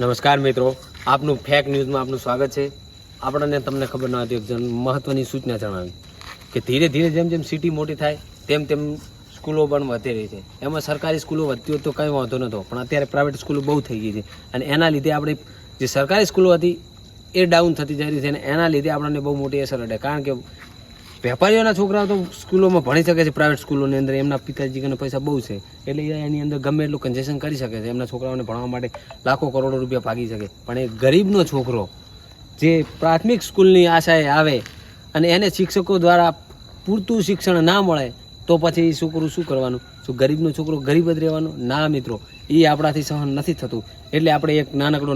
નમસ્કાર મિત્રો, આપનું ફેક ન્યૂઝમાં આપનું સ્વાગત છે. આપણને તમને ખબર ન હતી, એક મહત્ત્વની સૂચના જણાવી કે ધીરે ધીરે જેમ જેમ સિટી મોટી થાય, તેમ તેમ સ્કૂલો પણ વધી રહી છે. એમાં સરકારી સ્કૂલો વધતી હોય તો કંઈ વાંધો નહોતો, પણ અત્યારે પ્રાઇવેટ સ્કૂલો બહુ થઈ ગઈ છે. અને એના લીધે આપણે જે સરકારી સ્કૂલો હતી, એ ડાઉન થતી જઈ છે અને એના લીધે આપણને બહુ મોટી અસર અડે કારણ કે વેપારીઓના છોકરાઓ તો સ્કૂલોમાં ભણી શકે છે પ્રાઇવેટ સ્કૂલોની અંદર. એમના પિતાજીના પૈસા બહુ છે. એટલે એ એની અંદર ગમે એટલું કન્જેશન કરી શકે છે. એમના છોકરાઓને ભણવા માટે લાખો કરોડો રૂપિયા ભાગી શકે. પણ એ ગરીબનો છોકરો જે પ્રાથમિક સ્કૂલની આશાએ આવે અને એને શિક્ષકો દ્વારા પૂરતું શિક્ષણ ના મળે, તો પછી એ છોકરું શું કરવાનું? શું ગરીબનો છોકરો ગરીબ જ રહેવાનો? ના, મિત્રો. એ આપણાથી સહન નથી થતું. એટલે આપણે એક નાનકડો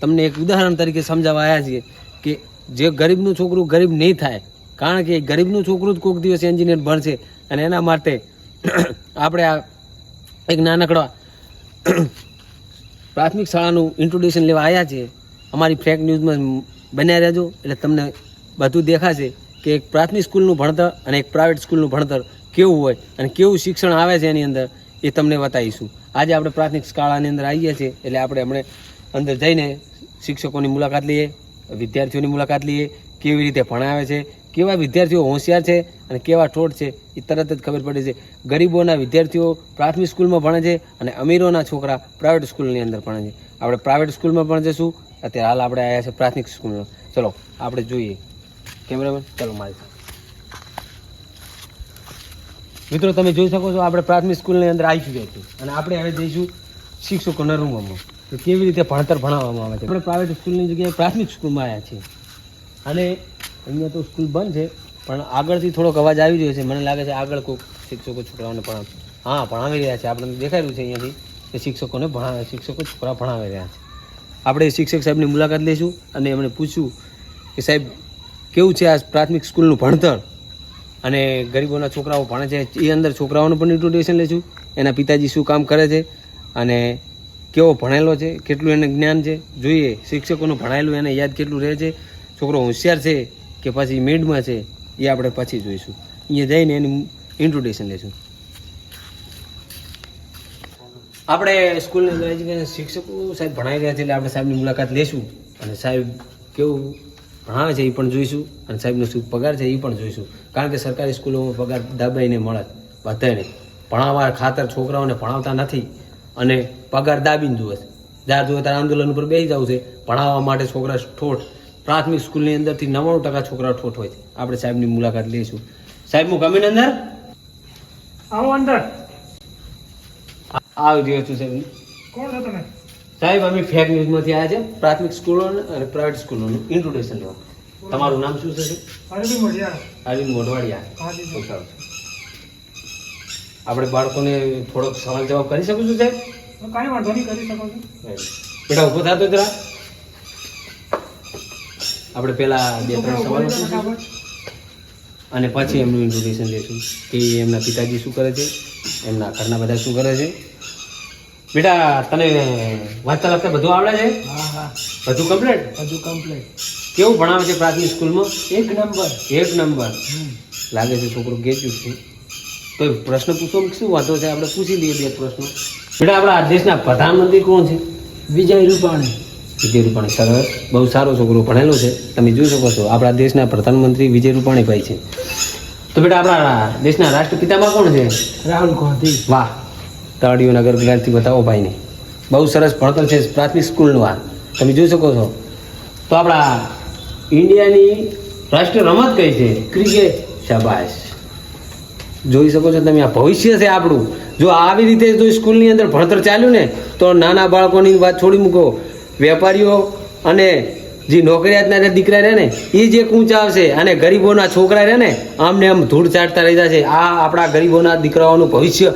તમને એક ઉદાહરણ તરીકે સમજાવવા આવ્યા છીએ કે જે ગરીબનું છોકરું ગરીબ નહીં થાય કારણ કે ગરીબનું છોકરું જ કોઈક દિવસ એન્જિનિયર ભણશે અને એના માટે આપણે આ એક નાનકડા પ્રાથમિક શાળાનું ઇન્ટ્રોડ્યુશન લેવા આવ્યા છીએ અમારી ફેક ન્યૂઝમાં બન્યા રહેજો. એટલે તમને બધું દેખાશે કે એક પ્રાથમિક સ્કૂલનું ભણતર અને એક પ્રાઇવેટ સ્કૂલનું ભણતર કેવું હોય અને કેવું શિક્ષણ આવે છે એની અંદર એ તમને બતાવીશું. આજે આપણે પ્રાથમિક શાળાની અંદર આવીએ છીએ. એટલે આપણે હમણે અંદર જઈને શિક્ષકોની મુલાકાત લઈએ, વિદ્યાર્થીઓની મુલાકાત લઈએ, કેવી રીતે ભણાવે છે કેવા વિદ્યાર્થીઓ હોશિયાર છે અને કેવા ઠોઠ છે એ તરત જ ખબર પડે છે. ગરીબોના વિદ્યાર્થીઓ પ્રાથમિક સ્કૂલમાં ભણે છે અને અમીરોના છોકરા પ્રાઇવેટ સ્કૂલની અંદર ભણે છે. આપણે પ્રાઇવેટ સ્કૂલમાં પણ જઈશું અત્યારે હાલ આપણે આવ્યા છે પ્રાથમિક સ્કૂલમાં. ચલો, આપણે જોઈએ. કેમેરામેન, ચલો, મારી. મિત્રો, તમે જોઈ શકો છો આપણે પ્રાથમિક સ્કૂલની અંદર આવી ચૂક્યા છીએ અને આપણે હવે જઈશું શિક્ષકોના રૂમમાં. તો કેવી રીતે ભણતર ભણાવવામાં આવે છે? આપણે પ્રાઇવેટ સ્કૂલની જગ્યાએ પ્રાથમિક સ્કૂલમાં આવ્યા છીએ. અને અહીંયા તો સ્કૂલ બંધ છે, પણ આગળથી થોડોક અવાજ આવી રહ્યો છે. મને લાગે છે આગળ કોઈ શિક્ષકો છોકરાઓને ભણાવ, હા, ભણાવી રહ્યા છે. આપણને દેખાઈ રહ્યું છે અહીંયાથી કે શિક્ષકોને ભણાવે શિક્ષકો છોકરા ભણાવી રહ્યા છે. આપણે શિક્ષક સાહેબની મુલાકાત લઈશું અને એમણે પૂછ્યું કે સાહેબ, કેવું છે આ પ્રાથમિક સ્કૂલનું ભણતર? અને ગરીબોના છોકરાઓ ભણે છે. એ અંદર છોકરાઓનું પણ ઇન્ટ્રોડ્યુશન લઈશું. એના પિતાજી શું કામ કરે છે અને કેવો ભણેલો છે, કેટલું એને જ્ઞાન છે. જોઈએ, શિક્ષકોનું ભણાયેલું એને યાદ કેટલું રહે છે. છોકરો હોશિયાર છે. કે પછી મિડમાં છે, એ આપણે પછી જોઈશું. અહીંયા જઈને એનું ઇન્ટ્રોડ્યુશન લઈશું આપણે સ્કૂલની શિક્ષકો સાહેબ ભણાવી રહ્યા છે એટલે આપણે સાહેબની મુલાકાત લેશું. અને સાહેબ કેવું ભણાવે છે એ પણ જોઈશું. અને સાહેબનો શું પગાર છે એ પણ જોઈશું. કારણ કે સરકારી સ્કૂલોમાં પગાર દાબાઈને મળે બધાને. ભણાવવા ખાતર છોકરાઓને ભણાવતા નથી. અને પગાર દાબીને જુએ છે. જ્યાં જુએ ત્યારે આંદોલન ઉપર બેસી જવું છે. ભણાવવા માટે છોકરા ઠોઠ પ્રાથમિક સ્કૂલની અંદરથી નવ્વાણું ટકા છોકરા ઠોઠ હોય છે. આપણે સાહેબની મુલાકાત લઈશું. સાહેબ હું કમીને અંદર? આવો અંદર. આવી રહ્યો છું સાહેબ. કોણ છો તમે? સાહેબ અમે ફેક ન્યૂઝમાંથી આવ્યા છે. પ્રાથમિક સ્કૂલો અને પ્રાઇવેટ સ્કૂલોનું ઇન્ટ્રોડક્શન લેવા. તમારું નામ શું છે અરવિંદ મોઢવાડિયા. આપણે બાળકોને થોડોક સવાલ જવાબ કરી શકું છું સાહેબ? કાંઈ વાંધો નહીં કરી શકો છો. બેટા ઊભો થતો જરા. આપણે પેલા બે ત્રણ સવાલો? અને પછી એમનું ઇન્ટ્રોડ્યુશન લઈશું કે એમના પિતાજી શું કરે છે? એમના ઘરના બધા શું કરે છે? બેટા તને વાંચતા લખતા બધું આવડે છે? હા હા. બધું કમ્પ્લીટ બધું કમ્પ્લીટ કેવું ભણાવે છે પ્રાથમિક સ્કૂલમાં? એક નંબર એક નંબર લાગે છે છોકરો ગેચ્યું છે. તો પ્રશ્ન પૂછો શું વાંધો છે? આપણે પૂછી લઈએ બે પ્રશ્નો. બેટા આપણા દેશના પ્રધાનમંત્રી કોણ છે? વિજય રૂપાણી. વિજય રૂપાણી સરસ બહુ સારો છોકરો ભણેલો છે. તમે જોઈ શકો છો આપણા દેશના પ્રધાનમંત્રી વિજય રૂપાણી ભાઈ છે. તો બેટા આપણા દેશના રાષ્ટ્રપિતામાં કોણ છે? રાહુલ ગાંધી. વાહ. તાળીઓ નગર ગુજરાતથી બતાવો ભાઈને. બહુ સરસ ભણતર છે પ્રાથમિક સ્કૂલનું આ. તમે જોઈ શકો છો. તો આપણા ઇન્ડિયાની રાષ્ટ્રીય રમત કઈ છે? ક્રિકેટ. શાબાશ. જોઈ શકો છો તમે આ ભવિષ્ય છે આપણું. જો આવી રીતે જો સ્કૂલની અંદર ભણતર ચાલ્યું ને તો નાના બાળકોની વાત છોડી મૂકો. વેપારીઓ અને જે નોકરિયાતના દીકરા રહે ને એ જે ઊંચા આવશે અને ગરીબોના છોકરા રહે ને, આમને આમ ધૂળ ચાટતા રહી જશે. આ આપણા ગરીબોના દીકરાઓનું ભવિષ્ય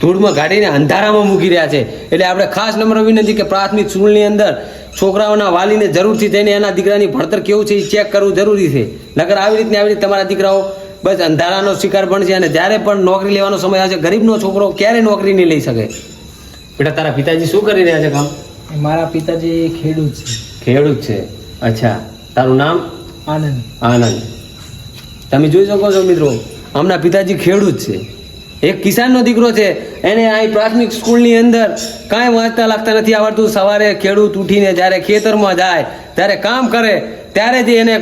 ધૂળમાં ગાડીને અંધારામાં મૂકી રહ્યા છે. એટલે આપણે ખાસ નંબર વિનંતી કે પ્રાથમિક સ્કૂલની અંદર છોકરાઓના વાલીને જરૂરથી થઈને એના દીકરાની ભણતર કેવું છે એ ચેક કરવું જરૂરી છે. નગર આવી રીતને આવી રીતે તમારા દીકરાઓ બસ અંધારાનો શિકાર બનશે અને જ્યારે પણ નોકરી લેવાનો સમય આવશે, ગરીબનો છોકરો ક્યારે નોકરી નહીં લઈ શકે? બેટા, તારા પિતાજી શું કરી રહ્યા છે કામ? મારા પિતાજી ખેડૂત છે. ખેડૂત છે. અચ્છા. તારું નામ? આનંદ. આનંદ. તમે જોઈ શકો છો મિત્રો આમના પિતાજી ખેડૂત છે. એક કિસાનનો દીકરો છે. એને અહીં પ્રાથમિક સ્કૂલની અંદર કાંઈ વાંચતા લાગતા નથી આવડતું. સવારે ખેડૂત ઉઠીને જ્યારે ખેતરમાં જાય ત્યારે કામ કરે ત્યારે જ એને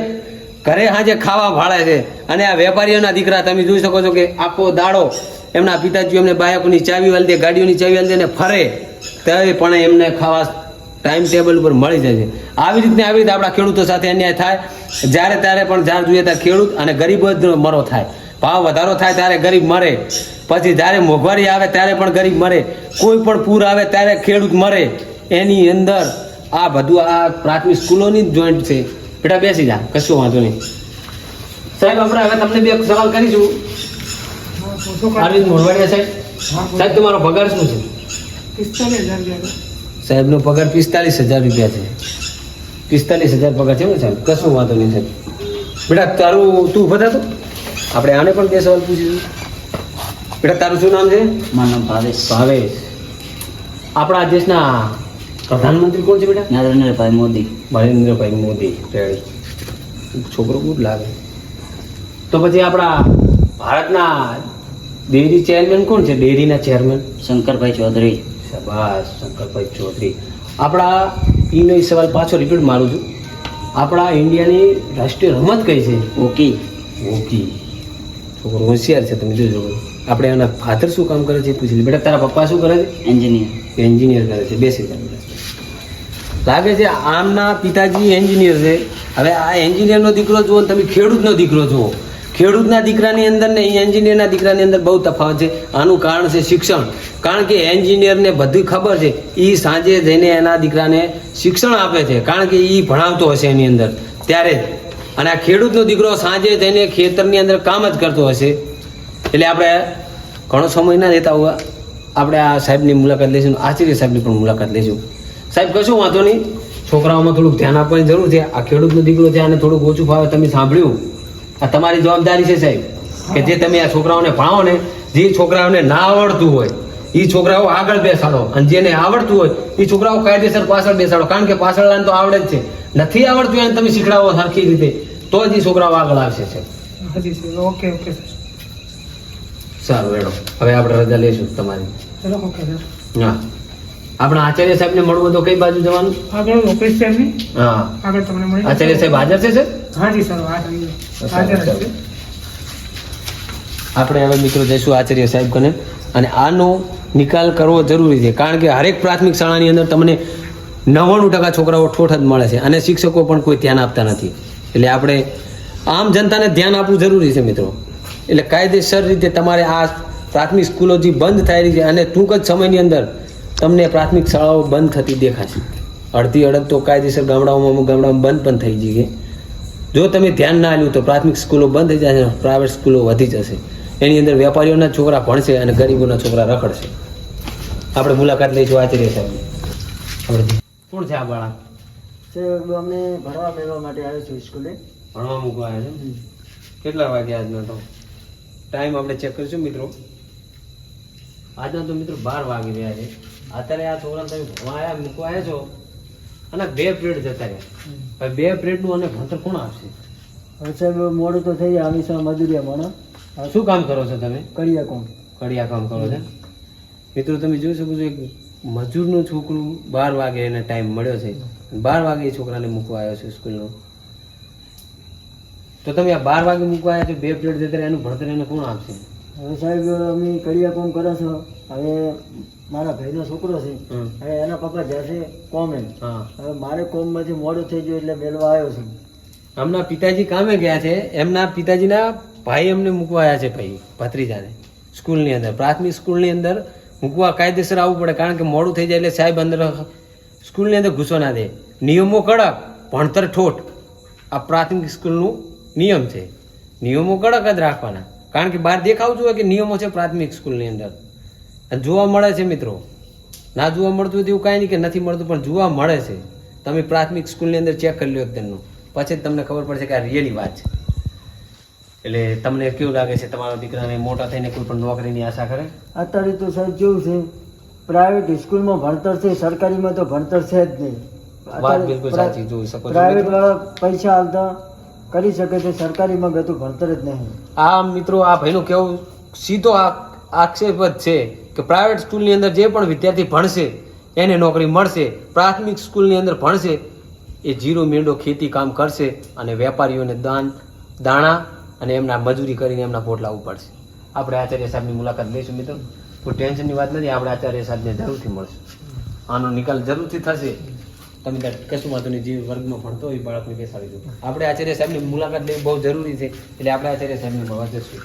ઘરે સાંજે ખાવા ભાડે છે. અને આ વેપારીઓના દીકરા તમે જોઈ શકો છો કે આખો દાડો એમના પિતાજી એમને બાયકોની ચાવી વાલી દે ગાડીઓની ચાવી વાલી દે ફરે. ત્યારે પણ એમને ખાવા ટાઈમ ટેબલ ઉપર મળી જાય છે. આવી રીતને આવી રીતે આપણા ખેડૂતો સાથે અન્યાય થાય જ્યારે ત્યારે પણ જ્યારે જોઈએ ત્યારે ખેડૂત અને ગરીબ જ મરો થાય. ભાવ વધારો થાય ત્યારે ગરીબ મરે. પછી જ્યારે મોંઘવારી આવે ત્યારે પણ ગરીબ મરે. કોઈ પણ પૂર આવે ત્યારે ખેડૂત મરે. એની અંદર આ બધું આ પ્રાથમિક સ્કૂલોની જ જોઈન્ટ છે. બેટા બેસી જા કશું વાંધો નહીં. સાહેબ આપણે હવે તમને બે સવાલ કરીશું. અરવિંદ મોરવાડિયા સાહેબ. સાહેબ તમારો પગાર શું છે? સાહેબનો પગાર પિસ્તાલીસ હજાર રૂપિયા છે. પિસ્તાલીસ હજાર પગાર છે ને સાહેબ કશું વાંધો નહીં સાહેબ. બેટા તારું તું ઊભા થતો તું. આપણે આને પણ બે સવાલ પૂછીશું. બેટા તારું શું નામ છે? મારું નામ ભાવેશ. ભાવેશ. આપણા દેશના પ્રધાનમંત્રી કોણ છે બેટા? નરેન્દ્રભાઈ મોદી. નરેન્દ્રભાઈ મોદી. છોકરો બહુ લાગે. તો પછી આપણા ભારતના ડેરી ચેરમેન કોણ છે? ડેરીના ચેરમેન? શંકરભાઈ ચૌધરી. શાબાશ શંકરભાઈ ચૌધરી આપણા એનો એ સવાલ પાછો રિપીટ મારું છું. આપણા ઇન્ડિયાની રાષ્ટ્રીય રમત કઈ છે? હોકી. હોકી. છોકરો હોશિયાર છે તમે જોજો. આપણે એના ફાધર શું કામ કરે છે પૂછી બેટા તારા પપ્પા શું કરે છે? એન્જિનિયર એન્જિનિયર કરે છે. બેસી લાગે છે આમના પિતાજી એન્જિનિયર છે. હવે આ એન્જિનિયરનો દીકરો જુઓ તમે ખેડૂતનો દીકરો જુઓ. ખેડૂતના દીકરાની અંદર ને એન્જિનિયરના દીકરાની અંદર બહુ તફાવત છે. આનું કારણ છે શિક્ષણ. કારણ કે એન્જિનિયરને બધી ખબર છે. એ સાંજે જઈને એના દીકરાને શિક્ષણ આપે છે. કારણ કે એ ભણાવતો હશે એની અંદર. ત્યારે અને આ ખેડૂતનો દીકરો સાંજે જઈને ખેતરની અંદર કામ જ કરતો હશે. એટલે આપણે ઘણો સમય ના દેતા હોવા. આપણે આ સાહેબની મુલાકાત લઈશું આચાર્ય સાહેબની પણ મુલાકાત લઈશું. સાહેબ, કશું વાંધો નહીં. છોકરાઓમાં થોડુંક ધ્યાન આપવાની જરૂર છે. આ ખેડૂતનો દીકરો છે, આને થોડુંક ઓછું ફાવે. તમે સાંભળ્યું? આ તમારી જવાબદારી છે સાહેબ કે જે તમે આ છોકરાઓને ભણાવો ને જે છોકરાઓને ના આવડતું હોય એ છોકરાઓ આગળ બેસાડો. અને જેને આવડતું હોય એ છોકરાઓ કાયદેસર પાછળ બેસાડો. કારણ કે પાછળ તો આવડે જ છે. નથી આવડતું એને તમે શીખડાવો સરખી રીતે તો જ એ છોકરાઓ આગળ આવશે છે ઓકે ઓકે સારું રેડો હવે આપણે રજા લઈશું તમારી. ઓકે હા. આપણા આચાર્ય સાહેબને મળવું તો કઈ બાજુ જવાનું? આગળ ઓફિસ સાહેબ હા. આગળ તમને મળી આચાર્ય સાહેબ હાજર છે સર હા જી સર હાજર છે. આપણે હવે મિત્રો જઈશું આચાર્ય સાહેબ કને. અને આનો નિકાલ કરવો જરૂરી છે. કારણ કે હરેક પ્રાથમિક શાળાની અંદર તમને નવ્વાણું ટકા છોકરાઓ ઠોઠ જ મળે છે. અને શિક્ષકો પણ કોઈ ધ્યાન આપતા નથી. એટલે આપણે આમ જનતાને ધ્યાન આપવું જરૂરી છે મિત્રો. એટલે કાયદેસર રીતે તમારે આ પ્રાથમિક સ્કૂલો જે બંધ થઈ રહી છે અને ટૂંક જ સમયની અંદર તમને પ્રાથમિક શાળાઓ બંધ થતી દેખાશે. અડધી અડધ તો કાયદેસર ગામડાઓમાં અમુક ગામડાઓમાં બંધ પણ થઈ જઈ ગઈ જો તમે ધ્યાન ના આપ્યું તો પ્રાથમિક સ્કૂલો બંધ થઈ જશે પ્રાઇવેટ સ્કૂલો વધી જશે. એની અંદર વેપારીઓના છોકરા ભણશે અને ગરીબોના છોકરા રખડશે. આપણે મુલાકાત લઈશું આચાર્ય સાહેબ. કોણ છે આ બાળક? સાહેબ અમે ભણવા મેળવવા માટે આવ્યો છું સ્કૂલે. ભણવા મૂકવા આવ્યા છે કેટલા વાગે આજનો તો? ટાઈમ આપણે ચેક કરીશું મિત્રો. આજના તો મિત્રો બાર વાગી રહ્યા છે. અત્યારે આ છોકરાને તમે ભણવા મૂકવા આવ્યા છો? અને બે પિરિયડ જતા રહ્યા. બે પિરિયડનું અને ભણતર કોણ આપશે? સાહેબ મોડું તો થઈ જાય હંમેશા મજૂરી ભણો શું કામ કરો છો તમે? કડિયા કામ. કડિયા કામ કરો છો? મિત્રો તમે જોઈ શકો છો એક મજૂરનું છોકરું બાર વાગે એને ટાઈમ મળ્યો છે. બાર વાગે એ છોકરાને મૂકવા આવ્યો છે સ્કૂલનો તો તમે આ બાર વાગે મૂકવા આવ્યા છો બે પ્લેટ જતા એનું ભણતર એને કોણ આપશે? હવે સાહેબ અમે કડિયા કામ કરો છો. હવે મારા ભાઈનો છોકરો છે. હવે એના પપ્પા જશે કોમે. હા. હવે મારે કોમમાંથી મોડું થઈ ગયું એટલે મેળવા આવ્યો છું. એમના પિતાજી કામે ગયા છે? એમના પિતાજીના ભાઈ એમને મૂકવા આવ્યા છે ભાઈ ભત્રીજાને. સ્કૂલની અંદર પ્રાથમિક સ્કૂલની અંદર મૂકવા કાયદેસર આવવું પડે કારણ કે મોડું થઈ જાય એટલે સાહેબ અંદર સ્કૂલની અંદર ઘૂસવા ના દે. નિયમો કડક ભણતર ઠોઠ. આ પ્રાથમિક સ્કૂલનું નિયમ છે. નિયમો કડક જ રાખવાના. કારણ કે બહાર દેખાવું જોઈએ કે નિયમો છે પ્રાથમિક સ્કૂલની અંદર. અને જોવા મળે છે મિત્રો. ના જોવા મળતું તેવું કાંઈ નહીં કે નથી મળતું પણ જોવા મળે છે. તમે પ્રાથમિક સ્કૂલની અંદર ચેક કરી લો તેમનું પછી તમને ખબર પડશે કે આ રિયલી વાત છે. એટલે તમને કેવું લાગે છે તમારા દીકરાને મોટા થઈને કોઈ પણ નોકરીની આશા કરે? અત્યારે તો સાહેબ કેવું છે પ્રાઇવેટ સ્કૂલમાં ભણતર છે સરકારીમાં તો ભણતર છે જ નહીં. વાત બિલકુલ સાચી જોઈ શકો છો પ્રાઇવેટ વાળા પૈસા હાલતા કરી શકે છે સરકારીમાં ગતું ભણતર જ નહીં. આ મિત્રો આ ભાઈનું કેવું સીધો આ આક્ષેપ જ છે કે પ્રાઇવેટ સ્કૂલની અંદર જે પણ વિદ્યાર્થી ભણશે, એને નોકરી મળશે, પ્રાથમિક સ્કૂલની અંદર ભણશે, એ જીરો મીંડો ખેતી કામ કરશે અને વેપારીઓને દાન, દાણા અને એમના મજૂરી કરીને એમના પોટલા ઉપાડશે. આપણે આચાર્ય સાહેબની મુલાકાત લઈશું મિત્રો. કોઈ ટેન્શનની વાત નથી, આપણે આચાર્ય સાહેબને જરૂરથી મળશું. આનો નિકાલ જરૂરથી થશે. તમે કશું વાંધો નહીં જે વર્ગમાં ભણતો હોય બાળકને બેસાડી દો. આપણે આચાર્ય સાહેબની મુલાકાત લેવી બહુ જરૂરી છે, એટલે આપણે આચાર્ય સાહેબને મળવા જશું.